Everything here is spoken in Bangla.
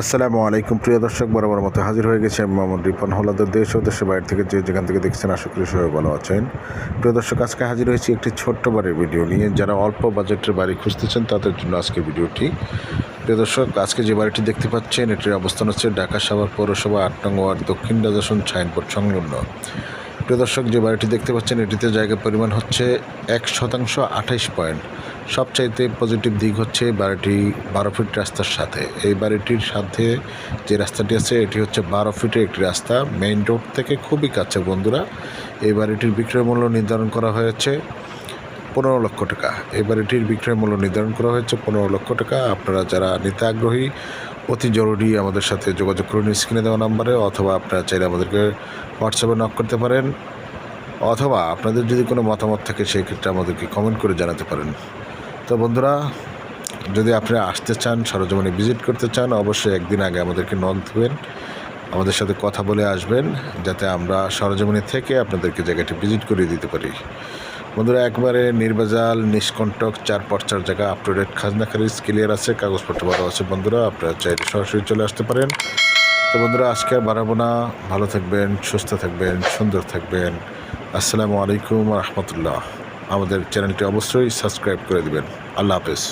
আসসালামু আলাইকুম, প্রিয় দর্শক, বরাবর মতো হাজির হয়ে গেছে আমি মোহাম্মদ রিপন হলাদের দেশ ও দেশের বাইরে থেকে যে যেখান থেকে দেখছেন, আশা করি সবাই ভালো আছেন। প্রিয় দর্শক, আজকে হাজির হয়েছি একটি ছোট্ট বাড়ির ভিডিও নিয়ে। যারা অল্প বাজেটের বাড়ি খুঁজতেছেন, তাদের জন্য আজকে ভিডিওটি। প্রিয় দর্শক, আজকে যে বাড়িটি দেখতে পাচ্ছেন, এটির অবস্থান হচ্ছে ঢাকা সাভার পৌরসভা আট নং ওয়ার্ড, দক্ষিণ রাজাসন ছাইনপুর সংলগ্ন। প্রিয় দর্শক, যে বাড়িটি দেখতে পাচ্ছেন, এটিতে জায়গার পরিমাণ হচ্ছে এক শতাংশ আঠাইশ পয়েন্ট। সবচাইতে পজিটিভ দিক হচ্ছে বাড়িটি বারো ফিট রাস্তার সাথে। এই বাড়িটির সাথে যে রাস্তাটি আছে, এটি হচ্ছে বারো ফিটের একটি রাস্তা। মেইন রোড থেকে খুবই কাছে, বন্ধুরা। এই বাড়িটির বিক্রয় মূল্য নির্ধারণ করা হয়েছে পনেরো লক্ষ টাকা। এই বাড়িটির বিক্রয় মূল্য নির্ধারণ করা হয়েছে পনেরো লক্ষ টাকা। আপনারা যারা নিতে আগ্রহী অতি জরুরি আমাদের সাথে যোগাযোগ করুন স্ক্রিনে দেওয়া নাম্বারে, অথবা আপনারা চাইলে আমাদেরকে হোয়াটসঅ্যাপে নক করতে পারেন, অথবা আপনাদের যদি কোনো মতামত থাকে সেই ক্ষেত্রে আমাদেরকে কমেন্ট করে জানাতে পারেন। তো বন্ধুরা, যদি আপনি আসতে চান, সরজমিনে ভিজিট করতে চান, অবশ্যই একদিন আগে আমাদেরকে নক দেবেন, আমাদের সাথে কথা বলে আসবেন, যাতে আমরা সরজমিনে থেকে আপনাদেরকে জায়গাটি ভিজিট করিয়ে দিতে পারি। বন্ধুরা, একবারে নির্বাজাল নিষ্কণ্টক চার পর্চার জায়গা আপ টু ডেট খাজনা খারিজ ক্লিয়ার আছে, কাগজপত্র ভালো আছে বন্ধুরা, আপনারা চাইলে সরাসরি চলে আসতে পারেন। তো বন্ধুরা, আজকে আর বাড়াবো না, ভালো থাকবেন, সুস্থ থাকবেন, সুন্দর থাকবেন। আসসালামু আলাইকুম রহমতুল্লাহ। আমাদের চ্যানেলটি অবশ্যই সাবস্ক্রাইব করে দেবেন। আল্লাহ হাফেজ।